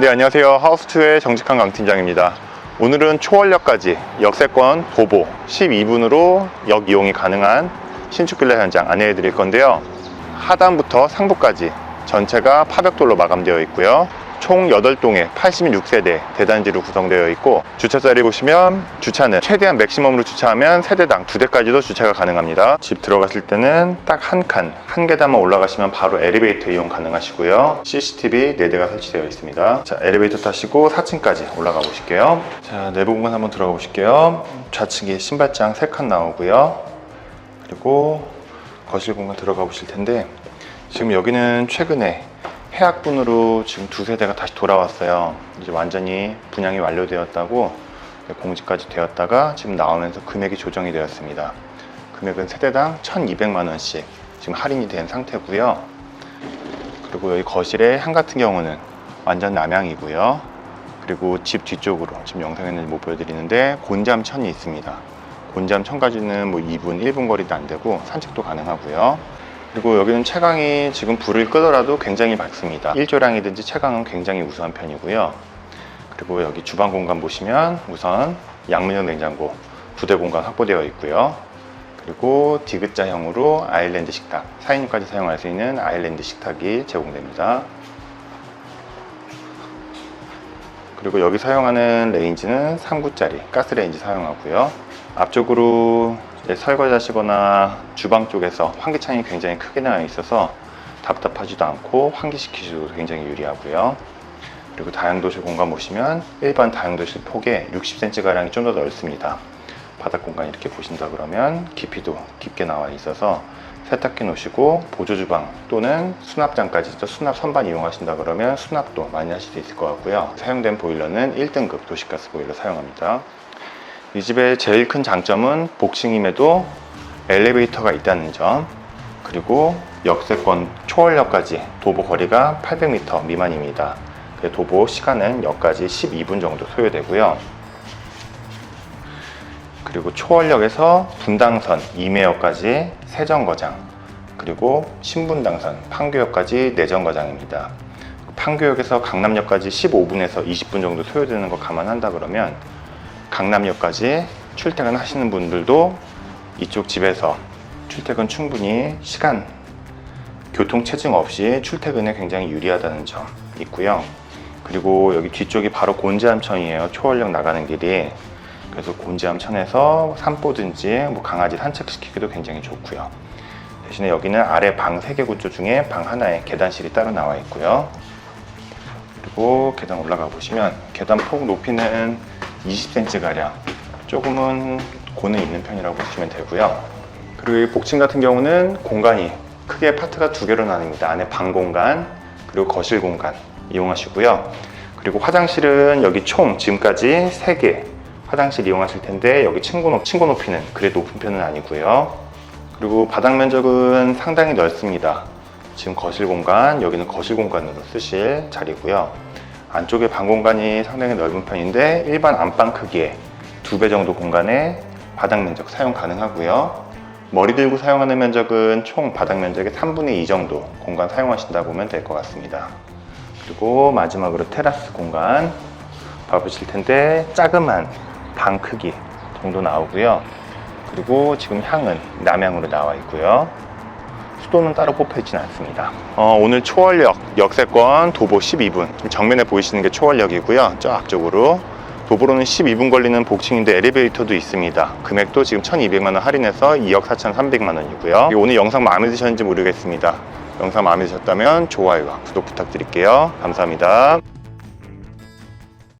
네, 안녕하세요. 하우스2의 정직한 강팀장입니다. 오늘은 초월역까지 역세권 도보 12분으로 역 이용이 가능한 신축 빌라 현장 안내해 드릴 건데요. 하단부터 상부까지 전체가 파벽돌로 마감되어 있고요. 총 8동에 86세대 대단지로 구성되어 있고 주차 자리 보시면 주차는 최대한 맥시멈으로 주차하면 세대당 두 대까지도 주차가 가능합니다. 집 들어갔을 때는 딱 한 칸, 한 계단만 올라가시면 바로 엘리베이터 이용 가능하시고요. CCTV 4대가 설치되어 있습니다. 자, 엘리베이터 타시고 4층까지 올라가 보실게요. 자, 내부 공간 한번 들어가 보실게요. 좌측에 신발장 3칸 나오고요. 그리고 거실 공간 들어가 보실 텐데 지금 여기는 최근에 해약분으로 지금 두 세대가 다시 돌아왔어요. 이제 완전히 분양이 완료되었다고 공지까지 되었다가 지금 나오면서 금액이 조정이 되었습니다. 금액은 세대당 1,200만 원씩 지금 할인이 된 상태고요. 그리고 여기 거실의 한 같은 경우는 완전 남향이고요. 그리고 집 뒤쪽으로 지금 영상에는 못 보여드리는데 곤잠 천이 있습니다. 곤잠 천까지는 뭐 2분, 1분 거리도 안 되고 산책도 가능하고요. 그리고 여기는 채광이 지금 불을 끄더라도 굉장히 밝습니다. 1조량이든지 채광은 굉장히 우수한 편이고요. 그리고 여기 주방 공간 보시면 우선 양문형 냉장고 두대 공간 확보되어 있고요. 그리고 디귿자형으로 아일랜드 식탁, 4인까지 사용할 수 있는 아일랜드 식탁이 제공됩니다. 그리고 여기 사용하는 레인지는 3구짜리 가스레인지 사용하고요. 앞쪽으로 설거지 하시거나 주방 쪽에서 환기창이 굉장히 크게 나와 있어서 답답하지도 않고 환기시키기도 굉장히 유리하고요. 그리고 다용도실 공간 보시면 일반 다용도실 폭에 60cm가량이 좀 더 넓습니다. 바닥 공간 이렇게 보신다 그러면 깊이도 깊게 나와 있어서 세탁기 놓으시고 보조 주방 또는 수납장까지 또 수납 선반 이용하신다 그러면 수납도 많이 하실 수 있을 것 같고요. 사용된 보일러는 1등급 도시가스 보일러 사용합니다. 이 집의 제일 큰 장점은 복층임에도 엘리베이터가 있다는 점 그리고 역세권 초월역까지 도보 거리가 800m 미만입니다. 그 도보 시간은 역까지 12분 정도 소요되고요. 그리고 초월역에서 분당선 이매역까지 세정거장 그리고 신분당선 판교역까지 내정거장입니다. 판교역에서 강남역까지 15분에서 20분 정도 소요되는 거 감안한다 그러면 강남역까지 출퇴근 하시는 분들도 이쪽 집에서 출퇴근 충분히 시간 교통 체증 없이 출퇴근에 굉장히 유리하다는 점 있고요. 그리고 여기 뒤쪽이 바로 곤지암천이에요. 초월역 나가는 길이. 그래서 곤지암천에서 산보든지 뭐 강아지 산책시키기도 굉장히 좋고요. 대신에 여기는 아래 방 3개 구조 중에 방 하나에 계단실이 따로 나와 있고요. 그리고 계단 올라가 보시면 계단 폭 높이는 20cm가량 조금은 고는 있는 편이라고 보시면 되고요. 그리고 이 복층 같은 경우는 공간이 크게 파트가 두 개로 나뉩니다. 안에 방 공간 그리고 거실 공간 이용하시고요. 그리고 화장실은 여기 총 지금까지 3개 화장실 이용하실 텐데 여기 층고, 높, 층고 높이는 그래 높은 편은 아니고요. 그리고 바닥 면적은 상당히 넓습니다. 지금 거실 공간, 여기는 거실 공간으로 쓰실 자리고요. 안쪽에 방 공간이 상당히 넓은 편인데 일반 안방 크기의 두 배 정도 공간에 바닥 면적 사용 가능하고요. 머리 들고 사용하는 면적은 총 바닥 면적의 3분의 2 정도 공간 사용하신다 보면 될 것 같습니다. 그리고 마지막으로 테라스 공간 봐보실 텐데 자그만 방 크기 정도 나오고요. 그리고 지금 향은 남향으로 나와 있고요. 수도는 따로 뽑혀 있지는 않습니다. 어, 오늘 초월역 역세권 도보 12분 정면에 보이시는 게 초월역이고요. 저 앞쪽으로 도보로는 12분 걸리는 복층인데 엘리베이터도 있습니다. 금액도 지금 1,200만 원 할인해서 2억 4,300만 원이고요. 오늘 영상 마음에 드셨는지 모르겠습니다. 영상 마음에 드셨다면 좋아요와 구독 부탁드릴게요. 감사합니다.